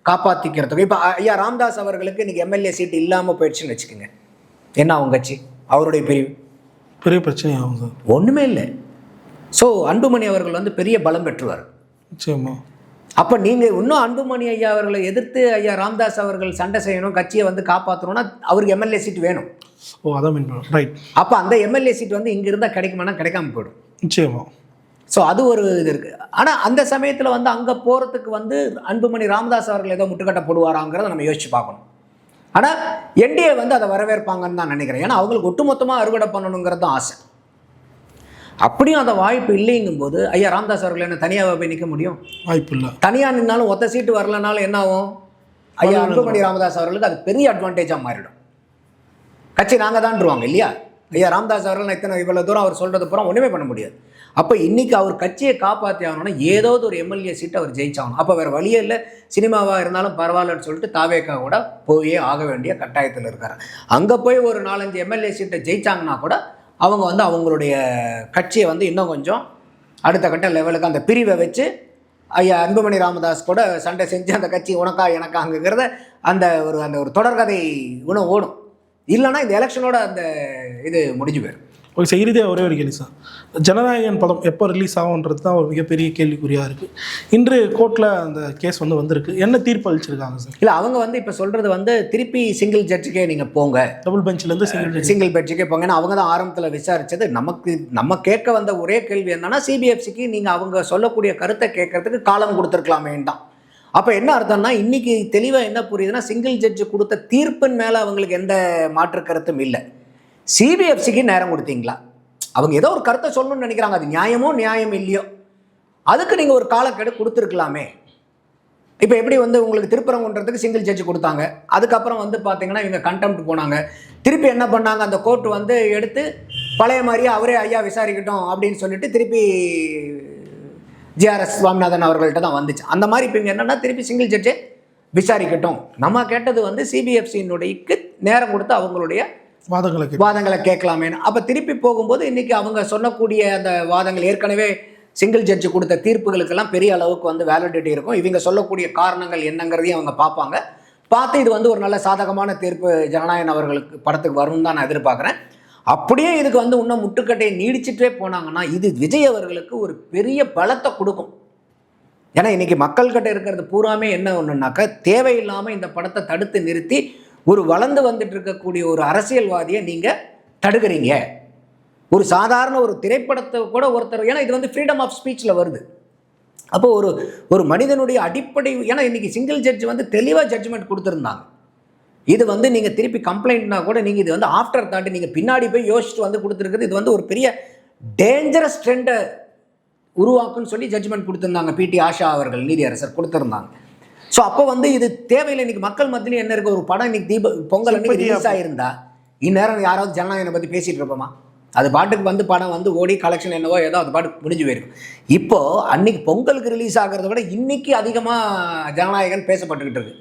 காப்பாற்றிக்கிறதுக்கு இப்போ ஐயா ராம்தாஸ் அவர்களுக்கு இன்னைக்கு எம்எல்ஏ சீட் இல்லாமல் போயிடுச்சுன்னு வச்சுக்கோங்க. என்ன அவங்க கட்சி? அவருடைய பிரிவு? பெரிய பிரச்சனையாகும் சார் ஒன்றுமே இல்லை. ஸோ அன்புமணி அவர்கள் வந்து பெரிய பலம் பெற்றுவார். நிச்சயமா. அப்போ நீங்கள் இன்னும் அன்புமணி ஐயா அவர்களை எதிர்த்து ஐயா ராம்தாஸ் அவர்கள் சண்டை செய்யணும் கட்சியை வந்து காப்பாற்றணும்னா அவருக்கு எம்எல்ஏ சீட் வேணும். ஓ அதான் மீன் ரைட் அப்போ அந்த எம்எல்ஏ சீட் வந்து இங்கே இருந்தால் கிடைக்குமானா கிடைக்காம போயிடும். நிச்சயமா. ஸோ அது ஒரு இது இருக்குது ஆனால் அந்த சமயத்தில் வந்து அங்கே போகிறதுக்கு வந்து அன்புமணி ராமதாஸ் அவர்கள் ஏதோ முட்டுக்கட்டை போடுவாராங்கிறத நம்ம யோசிச்சு பார்க்கணும். ஆனால் என்டிஏ வந்து அதை வரவேற்பாங்கன்னு தான் நினைக்கிறேன். ஏன்னா அவங்களுக்கு ஒட்டுமொத்தமாக அறுவடை பண்ணணுங்கிறது தான் ஆசை. அப்படியும் அந்த வாய்ப்பு இல்லைங்கும்போது ஐயா ராமதாஸ் அவர்கள் என்ன தனியாக போய் நிற்க முடியும்? வாய்ப்பு இல்லை தனியாக நின்னாலும் ஒத்த சீட்டு வரலனாலும் என்ன ஆகும்? ஐயா அன்புமணி ராமதாஸ் அவர்களுக்கு அது பெரிய அட்வான்டேஜாக மாறிடும். கட்சி நாங்கள் தான்ருவாங்க இல்லையா? ஐயா ராமதாஸ் அவர்கள் நான் இத்தனை இவ்வளோ தூரம் அவர் சொல்கிறது பூரா ஒன்றுமே பண்ண முடியாது. அப்போ இன்னைக்கு அவர் கட்சியை காப்பாற்றி ஆகணும்னா ஏதாவது ஒரு எம்எல்ஏ சீட்டை அவர் ஜெயிச்சாகணும். அப்போ வேறு வழியே இல்லை. சினிமாவாக இருந்தாலும் பரவாயில்லன்னு சொல்லிட்டு தாவேக்கா கூட போயே ஆக வேண்டிய கட்டாயத்தில் இருக்காரு. அங்கே போய் ஒரு நாலஞ்சு எம்எல்ஏ சீட்டை ஜெயிச்சாங்கன்னா கூட அவங்க வந்து அவங்களுடைய கட்சியை வந்து இன்னும் கொஞ்சம் அடுத்த கட்ட லெவலுக்கு அந்த பிரிவை வச்சு ஐயா அன்புமணி ராமதாஸ் கூட சண்டை செஞ்சு அந்த கட்சி உனக்கா எனக்காங்கிறத அந்த ஒரு அந்த ஒரு தொடர்கதை இன்னும் ஓடும். இல்லைன்னா இந்த எலெக்ஷனோட அந்த இது முடிஞ்சு போயிடும் சார் இறுதியாக ஒரே ஒரு கேள்வி சார். ஜனநாயகன் படம் எப்போ ரிலீஸ் ஆகுன்றது தான் ஒரு மிகப்பெரிய கேள்விக்குறியாக இருக்குது இன்று கோர்ட்டில் அந்த கேஸ் வந்து வந்திருக்கு. என்ன தீர்ப்பு அளிச்சிருக்காங்க சார்? இல்லை அவங்க வந்து இப்போ சொல்கிறது வந்து திருப்பி சிங்கிள் ஜட்ஜுக்கே நீங்கள் போங்க. டபுள் பெஞ்சிலேருந்து சிங்கிள் சிங்கிள் பெட்ஜுக்கே போங்க. ஏன்னா அவங்க தான் ஆரம்பத்தில் விசாரிச்சது. நமக்கு நம்ம கேட்க வந்த ஒரே கேள்வி என்னன்னா சிபிஎஃப்சிக்கு நீங்கள் அவங்க சொல்லக்கூடிய கருத்தை கேட்கறதுக்கு காலம் கொடுத்துருக்கலாமேன்னு தான். அப்போ என்ன அர்த்தம்னா இன்னைக்கு தெளிவாக என்ன புரியுதுன்னா சிங்கிள் ஜட்ஜு கொடுத்த தீர்ப்பின் மேலே அவங்களுக்கு எந்த மாற்று கருத்தும் இல்லை. சிபிஎஃப்சிக்கு நேரம் கொடுத்தீங்களா? அவங்க ஏதோ ஒரு கருத்தை சொல்லணும்னு நினைக்கிறாங்க. அது நியாயமோ நியாயம் இல்லையோ? அதுக்கு நீங்கள் ஒரு காலக்கெடு கொடுத்துருக்கலாமே. இப்போ எப்படி வந்து உங்களுக்கு திருப்பரங்குன்றதுக்கு சிங்கிள் ஜட்ஜ் கொடுத்தாங்க. அதுக்கப்புறம் வந்து பார்த்தீங்கன்னா இவங்க கண்டெம்ட் போனாங்க. திருப்பி என்ன பண்ணாங்க? அந்த கோர்ட் வந்து எடுத்து பழைய மாதிரியே அவரே ஐயா விசாரிக்கட்டும் அப்படின்னு சொல்லிட்டு திருப்பி ஜிஆர்எஸ் சுவாமிநாதன் அவர்கள்ட்ட தான் வந்துச்சு. அந்த மாதிரி இப்போ இங்கே என்னென்னா திருப்பி சிங்கிள் ஜட்ஜே விசாரிக்கட்டும். நம்ம கேட்டது வந்து சிபிஎஃப்சியினுடைய நேரம் கொடுத்து அவங்களுடைய வாதங்களை வாதங்களை கேட்கலாமேன்னு அப்போ திருப்பி போகும்போது இன்னைக்கு அவங்க சொல்லக்கூடிய அந்த வாதங்கள் ஏற்கனவே சிங்கிள் ஜட்ஜு கொடுத்த தீர்ப்புகளுக்கெல்லாம் பெரிய அளவுக்கு வந்து வேலிடிட்டி இருக்கும். இவங்க சொல்லக்கூடிய காரணங்கள் என்னங்கிறதையும் அவங்க பார்ப்பாங்க. பார்த்து இது வந்து ஒரு நல்ல சாதகமான தீர்ப்பு ஜனநாயகன் அவர்களுக்கு படத்துக்கு வரும்னு தான் நான் எதிர்பார்க்குறேன். அப்படியே இதுக்கு வந்து இன்னும் முட்டுக்கட்டையை நீடிச்சிட்டே போனாங்கன்னா இது விஜய் அவர்களுக்கு ஒரு பெரிய பலத்தை கொடுக்கும். ஏன்னா இன்னைக்கு மக்கள்கிட்ட இருக்கிறது பூராமே என்ன ஒன்றுனாக்கா தேவையில்லாமல் இந்த படத்தை தடுத்து நிறுத்தி ஒரு வளர்ந்து வந்துட்டு இருக்கக்கூடிய ஒரு அரசியல்வாதியை நீங்கள் தடுக்கிறீங்க. ஒரு சாதாரண ஒரு திரைப்படத்தை கூட ஒருத்தர் ஏன்னா இது வந்து ஃப்ரீடம் ஆஃப் ஸ்பீச்சில் வருது. அப்போ ஒரு ஒரு மனிதனுடைய அடிப்படை ஏன்னா இன்றைக்கி சிங்கிள் ஜட்ஜ் வந்து தெளிவாக ஜட்ஜ்மெண்ட் கொடுத்துருந்தாங்க. இது வந்து நீங்கள் திருப்பி கம்ப்ளைண்ட்னா கூட நீங்கள் இது வந்து ஆஃப்டர் தாண்டி நீங்கள் பின்னாடி போய் யோசிச்சுட்டு வந்து கொடுத்துருக்குது இது வந்து ஒரு பெரிய டேஞ்சரஸ் ட்ரெண்டை உருவாக்குன்னு சொல்லி ஜட்ஜ்மெண்ட் கொடுத்துருந்தாங்க. பிடி ஆஷா அவர்கள் நீதியரசர் கொடுத்துருந்தாங்க. ஸோ அப்போ வந்து இது தேவையில்லை. இன்னைக்கு மக்கள் மத்தியிலும் என்ன இருக்கு? ஒரு படம் இன்னைக்கு தீப பொங்கல் அன்னைக்கு ரிலீஸ் ஆயிருந்தா இந்நேரம் யாராவது ஜனநாயகம் பற்றி பேசிட்டு இருப்போமா? அது பாட்டுக்கு வந்து படம் வந்து ஓடி கலெக்ஷன் என்னவோ ஏதோ அது பாட்டுக்கு முடிஞ்சு போயிருக்கும். இப்போ அன்னைக்கு பொங்கலுக்கு ரிலீஸ் ஆகிறத விட இன்னைக்கு அதிகமாக ஜனநாயகன் பேசப்பட்டுக்கிட்டு இருக்கு.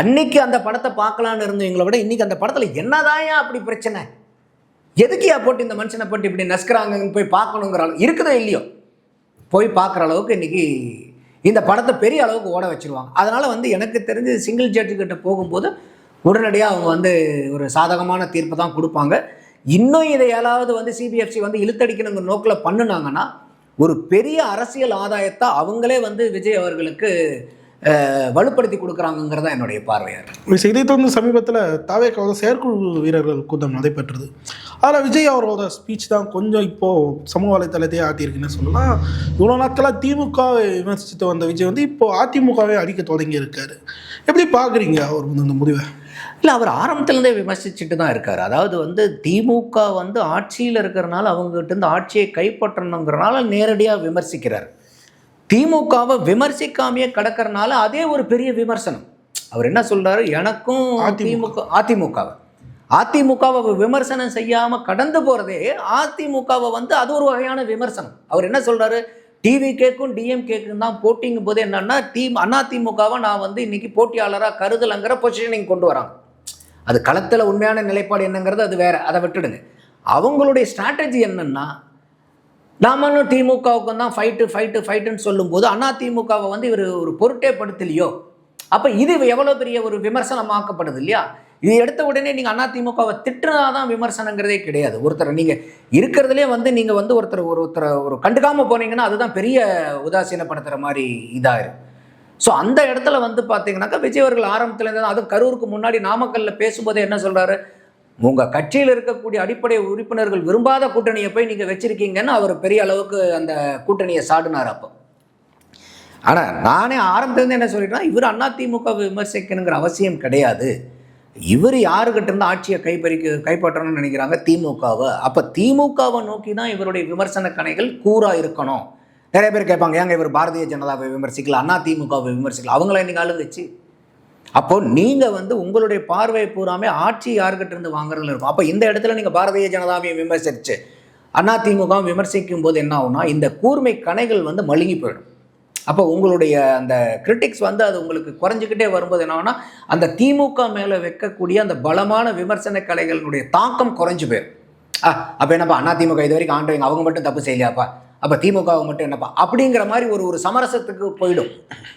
அன்னைக்கு அந்த படத்தை பார்க்கலான்னு இருந்தவங்களை விட இன்னைக்கு அந்த படத்தில் என்னதாயா அப்படி பிரச்சனை? எதுக்கியா போட்டு இந்த மனுஷனை போட்டு இப்படி நசுக்கிறாங்கன்னு போய் பார்க்கணுங்கிற அளவு இருக்குதோ இல்லையோ? போய் பார்க்குற அளவுக்கு இன்னைக்கு இந்த படத்தை பெரிய அளவுக்கு ஓட வச்சிருவாங்க. அதனால் வந்து எனக்கு தெரிஞ்சு சிங்கிள் ஜட்ஜுக்கிட்ட போகும்போது உடனடியாக அவங்க வந்து ஒரு சாதகமான தீர்ப்பு தான் கொடுப்பாங்க. இன்னும் இதை ஏதாவது வந்து சிபிஎஃப்சி வந்து இழுத்தடிக்கணுங்கிற நோக்கில் பண்ணுனாங்கன்னா ஒரு பெரிய அரசியல் ஆதாயத்தை அவங்களே வந்து விஜய் அவர்களுக்கு வலுப்படுத்தி கொடுக்குறாங்கங்கிறதா என்னுடைய பார்வையாக இருக்கு இதை தொடர்ந்து சமீபத்தில் தாவேக்காவது செயற்குழு வீரர்கள் கூட்டம் நடைபெற்றது. அதில் விஜய் அவரோட ஸ்பீச் தான் கொஞ்சம் இப்போது சமூக வலைத்தளத்தையே ஆட்டியிருக்குன்னு சொல்லலாம். இவ்வளோ நாட்களாக திமுகவை விமர்சித்து வந்த விஜய் வந்து இப்போது அதிமுகவே அடிக்க தொடங்கி இருக்காரு எப்படி பார்க்குறீங்க அவர் வந்து இந்த முடிவை? இல்லை அவர் ஆரம்பத்துலேருந்தே விமர்சிச்சுட்டு தான் இருக்கார். அதாவது வந்து திமுக வந்து ஆட்சியில் இருக்கிறனால அவங்ககிட்ட இருந்து ஆட்சியை கைப்பற்றணுங்கிறனால நேரடியாக விமர்சிக்கிறார். திமுகவை விமர்சிக்காமையே கிடக்கறனால அதே ஒரு பெரிய விமர்சனம். அவர் என்ன சொல்றாரு? எனக்கும். திமுக அதிமுகவை. அதிமுகவை விமர்சனம் செய்யாமல் கடந்து போகிறதே அதிமுகவை வந்து அது ஒரு வகையான விமர்சனம். அவர் என்ன சொல்றாரு? டிவி கேக்கும் டிஎம் கேக்கும் தான் போட்டிங்கும் போது என்னன்னா டி அதிமுகவை நான் வந்து இன்னைக்கு போட்டியாளராக கருதலைங்கிற பொசிஷனிங் கொண்டு வராங்க. அது களத்தில் உண்மையான நிலைப்பாடு என்னங்கிறது அது வேற. அதை விட்டுடுங்க. அவங்களுடைய ஸ்ட்ராட்டஜி என்னன்னா நாமளும் திமுகவுக்கும் தான் ஃபைட்டு ஃபைட்டு ஃபைட்டுன்னு சொல்லும்போது அண்ணா திமுகவை வந்து இவர் ஒரு பொருட்டே படுத்தலையோ? அப்போ இது எவ்வளோ பெரிய ஒரு விமர்சனமாக்கப்படுது இல்லையா? இது எடுத்த உடனே நீங்கள் அண்ணா திமுகவை திட்டுனாதான் விமர்சனங்கிறதே கிடையாது. ஒருத்தரை நீங்கள் இருக்கிறதுலே வந்து நீங்கள் வந்து ஒருத்தர் ஒரு ஒருத்தரை ஒரு கண்டுக்காமல் போனீங்கன்னா அதுதான் பெரிய உதாசீனப்படுத்துகிற மாதிரி இதாயிரும் ஸோ அந்த இடத்துல வந்து பார்த்தீங்கன்னாக்கா விஜய் அவர்கள் ஆரம்பத்துலேருந்து தான் அதுவும் கரூருக்கு முன்னாடி நாமக்கல்ல பேசும்போதே என்ன சொல்கிறாரு உங்கள் கட்சியில் இருக்கக்கூடிய அடிப்படை உறுப்பினர்கள் விரும்பாத கூட்டணியை போய் நீங்கள் வச்சுருக்கீங்கன்னு அவர் பெரிய அளவுக்கு அந்த கூட்டணியை சாடினார் அப்போ. ஆனால் நானே ஆரம்பத்துலேருந்து என்ன சொல்லிட்டேன்னா இவர் அதிமுக விமர்சிக்கணுங்கிற அவசியம் கிடையாது. இவர் யாருக்கிட்ட இருந்து ஆட்சியை கைப்பறிக்க கைப்பற்றணும்னு நினைக்கிறாங்க திமுகவை. அப்போ திமுகவை நோக்கி தான் இவருடைய விமர்சன கணைகள் கூறாக இருக்கணும். நிறைய பேர் கேட்பாங்க ஏங்க இவர் பாரதிய ஜனதாவை விமர்சிக்கல அண்ணா திமுகவை விமர்சிக்கல அவங்கள இன்னைக்கு ஆளுங்கட்சி அப்போ நீங்கள் வந்து உங்களுடைய பார்வை பூராமே ஆட்சி யாருக்கிட்ட இருந்து வாங்குறதுல இருக்கும். அப்போ இந்த இடத்துல நீங்கள் பாரதிய ஜனதாவையும் விமர்சிச்சு அண்ணா விமர்சிக்கும் போது என்ன ஆகும்னா இந்த கூர்மை கணைகள் வந்து மழுங்கி போயிடும். அப்போ உங்களுடைய அந்த கிரிட்டிக்ஸ் வந்து அது உங்களுக்கு குறைஞ்சிக்கிட்டே வரும்போது என்ன ஆகும்னா அந்த திமுக மேலே வைக்கக்கூடிய அந்த பலமான விமர்சன கலைகளினுடைய தாக்கம் குறைஞ்சு போயிடும் ஆ அப்போ என்னப்பா அண்ணா திமுக இது வரைக்கும் ஆண்டவங்க அவங்க மட்டும் தப்பு செய்யலையாப்பா? அப்போ திமுக மட்டும் என்னப்பா? அப்படிங்கிற மாதிரி ஒரு ஒரு சமரசத்துக்கு போயிடும்.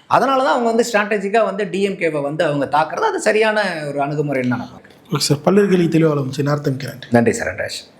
அதனால தான் அவங்க வந்து ஸ்ட்ராட்டஜிக்காக வந்து டிஎம்கேவை வந்து அவங்க தாக்குறது. அது சரியான ஒரு அணுகுமுறைன்னு நான் பார்க்குறேன் ஓகே சார். பல்வேறு கேள்வி தெளிவாக மிக்கிறேன் நன்றி. சரண்ராஜ்